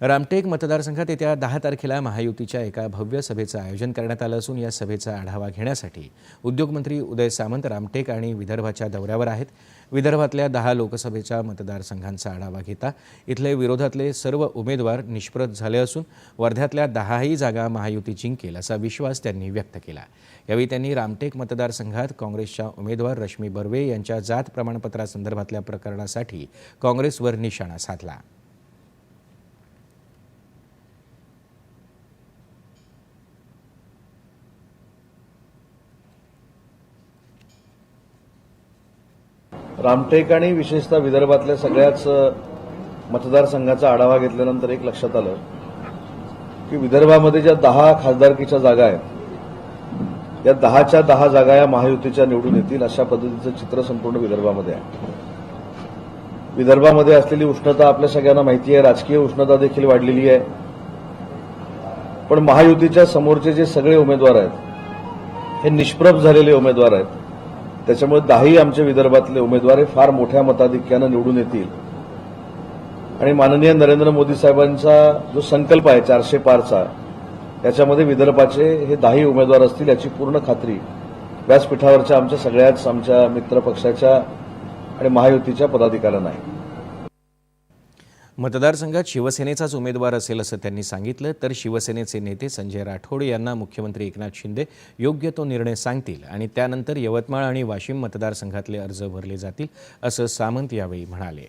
रामटेक मतदारसंघात येत्या दहा तारखेला महायुतीच्या एका भव्य सभेचं आयोजन करण्यात आलं असून या सभेचा आढावा घेण्यासाठी उद्योगमंत्री उदय सामंत रामटेक आणि विदर्भाच्या दौऱ्यावर आहेत. विदर्भातल्या दहा लोकसभेच्या मतदारसंघांचा आढावा घेता इथले विरोधातले सर्व उमेदवार निष्प्रत झाले असून वर्ध्यातल्या दहाही जागा महायुती जिंकेल असा विश्वास त्यांनी व्यक्त केला. यावेळी त्यांनी रामटेक मतदारसंघात काँग्रेसच्या उमेदवार रश्मी बर्वे यांच्या जात प्रमाणपत्रासंदर्भातल्या प्रकरणासाठी काँग्रेसवर निशाणा साधला. रामटेक आणि विशेषतः विदर्भातल्या सगळ्याच मतदारसंघाचा आढावा घेतल्यानंतर एक लक्षात आलं की विदर्भामध्ये ज्या दहा खासदारकीच्या जागा आहेत या दहाच्या दहा जागा या महायुतीच्या निवडून येतील अशा पद्धतीचं चित्र संपूर्ण विदर्भामध्ये आहे. विदर्भामध्ये असलेली उष्णता आपल्या सगळ्यांना माहिती आहे राजकीय उष्णता देखील वाढलेली आहे. पण महायुतीच्या समोरचे जे सगळे उमेदवार आहेत हे निष्प्रभ झालेले उमेदवार आहेत. त्याच्यामुळे दहाही आमच्या विदर्भातले उमेदवार हे फार मोठ्या मताधिक्यानं निवडून येतील. आणि माननीय नरेंद्र मोदी साहेबांचा जो संकल्प आहे चारशे पारचा त्याच्यामध्ये विदर्भाचे हे दहाही उमेदवार असतील याची पूर्ण खात्री व्यासपीठावरच्या आमच्या सगळ्याच आमच्या मित्र पक्षाच्या आणि महायुतीच्या पदाधिकाऱ्यांना आहे. मतदारसंघात शिवसेनेचाच उमेदवार असेल असं त्यांनी सांगितलं तर शिवसेनेचे नेते संजय राठोड यांना मुख्यमंत्री एकनाथ शिंदे योग्य तो निर्णय सांगतील आणि त्यानंतर यवतमाळ आणि वाशिम मतदारसंघातले अर्ज भरले जातील असं सामंत यावेळी म्हणाले.